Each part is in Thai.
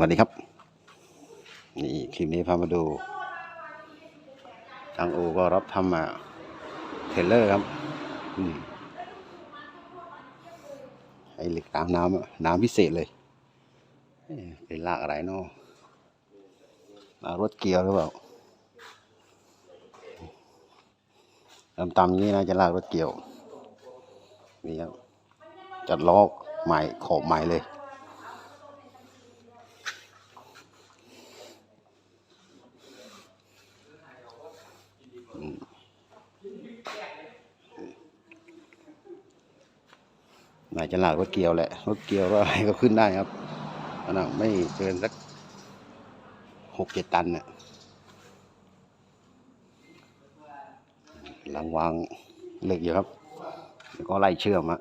วัสดีครับ นี่คลิปนี้พามาดูทางโอก็รับทำมาเทรลเลอร์ครับอืมให้เหล็กตามน้ำน้ำพิเศษเลย เป็นลากอะไรเนาะลากรถเกียวหรือเปล่าตำๆนี้นะจะลากรถเกี่ยว นี่ครับจัดล้อใหม่ขอบใหม่เลย น่าจะลากรถเกียวแหละรถเกียวก็อะไรก็ขึ้นได้ครับอันนั้นไม่เกินสักหกเจ็ดตันเนี่ยหลังวางเหล็กอยู่ครับ แล้วก็ไล่เชื่อมอะ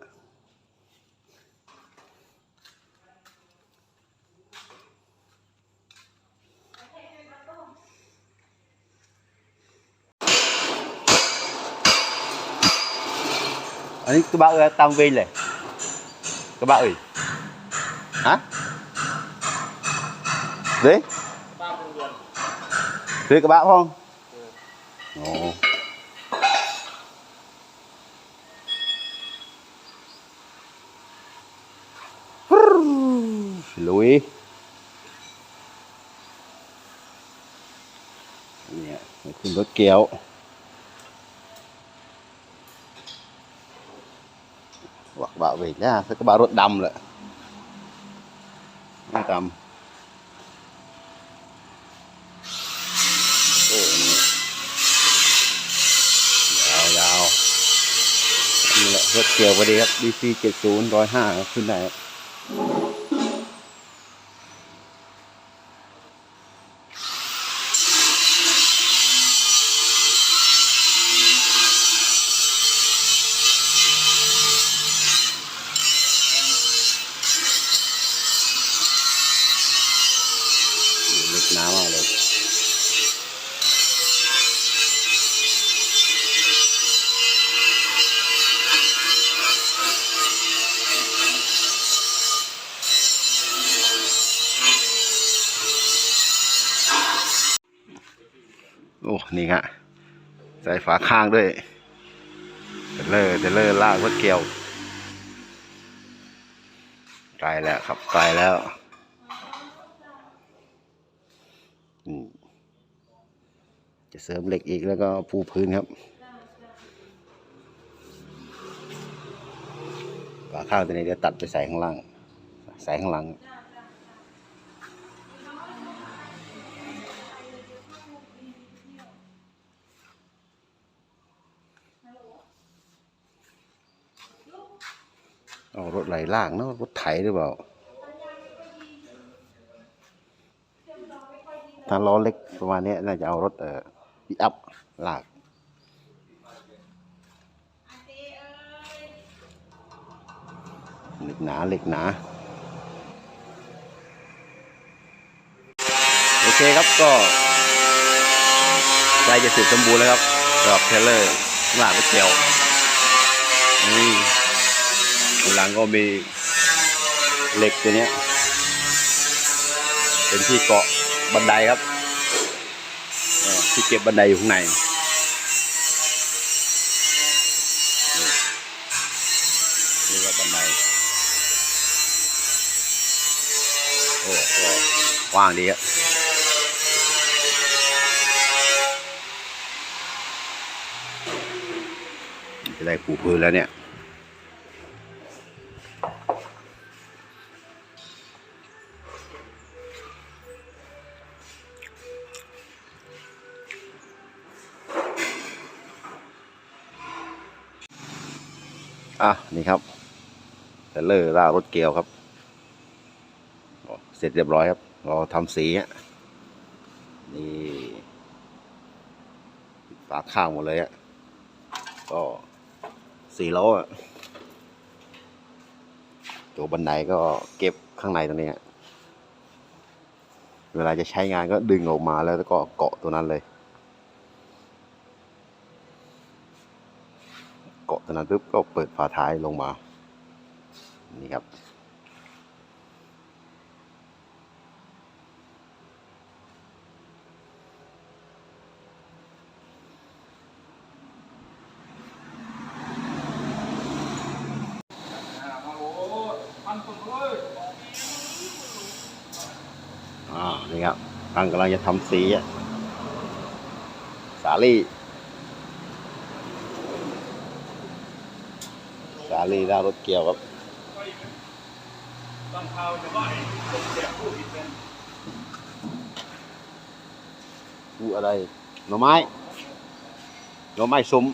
อันนี้กระบะเออตามเวรเลย กระบะเอ้ยฮะเด้คือกระบะพ่องโอ้ลุยเนี่ยขึ้นรถเกีย ว hoặc bảo vệ nha cái bảo rốt đầm lại nó cầm Ồ, dào dào นี่แหละรถเกี่ยวพอดีครับ DC 70 105ขึ้นได้ครับ โอ้ นี่ฮะ ใส่ฝาข้างด้วยเทเลอร์เทเลอร์ลากรถเกี่ยวไกลแล้วครับไกลแล้วจะเสริมเหล็กอีกแล้วก็ปูพื้นครับฝาข้างตัวนี้เดี๋ยวตัดไปใส่ข้างล่าง ใส่ข้างหลัง เอารถไหลลากเนาะรถไถหรือเปล่าถ้าล้อเล็กประมาณนี้น่าจะเอารถเอ่อปิอัพลากเหล็กหนาเหล็กหนาโอเคครับก็ใกล้จะเสร็จสมบูรณ์แล้วครับสำหรับเทเลอร์ลากรถเกี่ยวนี่ หลังก็มีเหล็กตัวนี้ เป็นที่เกาะบันไดครับที่เก็บบันไดอยู่ข้างในนี่นี่ก็บันไดโอ้ก็กว้างดีครับจะได้ปูพื้นแล้วเนี่ย อะ นี่ครับเทรลเลอร์ล่ารถเกลียวครับ เสร็จเรียบร้อยครับ เราทำสีอะนี่ฝาข้างหมดเลยอะ ก็สี่ล้อตัวบันไดก็เก็บข้างในตรงนี้ เวลาจะใช้งานก็ดึงออกมาแล้วก็เกาะตัวนั้นเลย เกาะตนาปุ๊บก็เปิดฝาท้ายลงมา นี่ครับ อ่า นี่ครับกำลังจะทำสีสาลี่าลีหน้ารถเกี่ยวครับต้องเขาจะว่าให้ผมเสียผู้ผิดเป็นอู้อะไร หน่อไม้ หน่อไม้ซุ้ม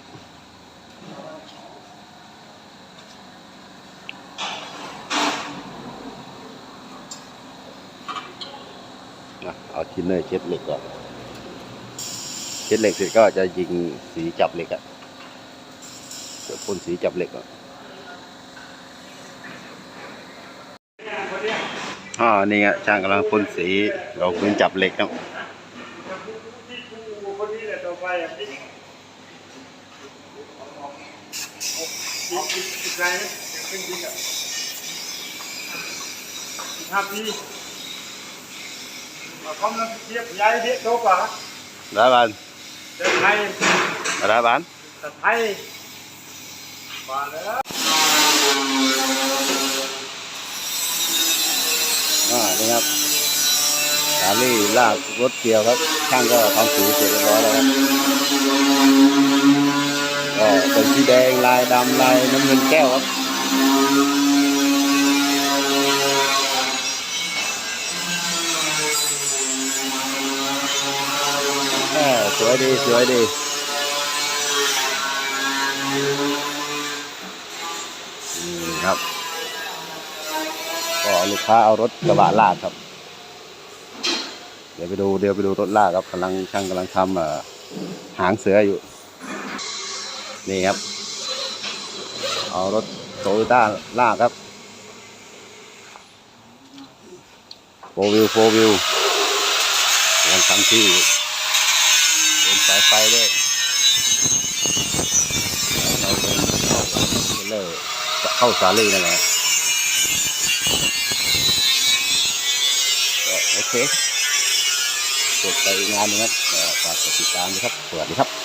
นะเอาทินเนอร์เช็ดเหล็กก่อน เช็ดเหล็กเสร็จก็จะยิงสีจับเหล็กอะจะพ่นสีจับเหล็กอะ เนี่ยคนเนี้ย อ่านี่ไงช่างกำลังพ่นสีเราพื้นจับเหล็กครับที่กูคนนี้แหละต่อไปอะนี่อีกอีกอีกไรนะยังเป็นจริงอะอีกห้าปีมาคอมนั้นเทียบย้าย อ่านี่ครับสาลี่ลากรถเกี่ยวครับ ช่างก็ทำสีเสร็จเรียบร้อยแล้วครับก็เป็นสีแดงลายดำลายน้ำเงินแก้วครับสวยดีสวยดี ค้าเอารถกระบะลากครับ เดี๋ยวไปดูเดี๋ยวไปดูรถลากครับกำลังช่างกำลังทำเอ่อหางเสืออยู่ นี่ครับ เอารถโตโยต้าลากครับโฟวิวโฟวิวกำลังทำที่เป็นสายไฟด้วยเราเป็นเข้าเทรลเลอร์เข้าสาลีนั่นแหละ ก็โอ เคจบไปอีกงานหนึงครับฝากติดตามนะครับ สวัสดีครับ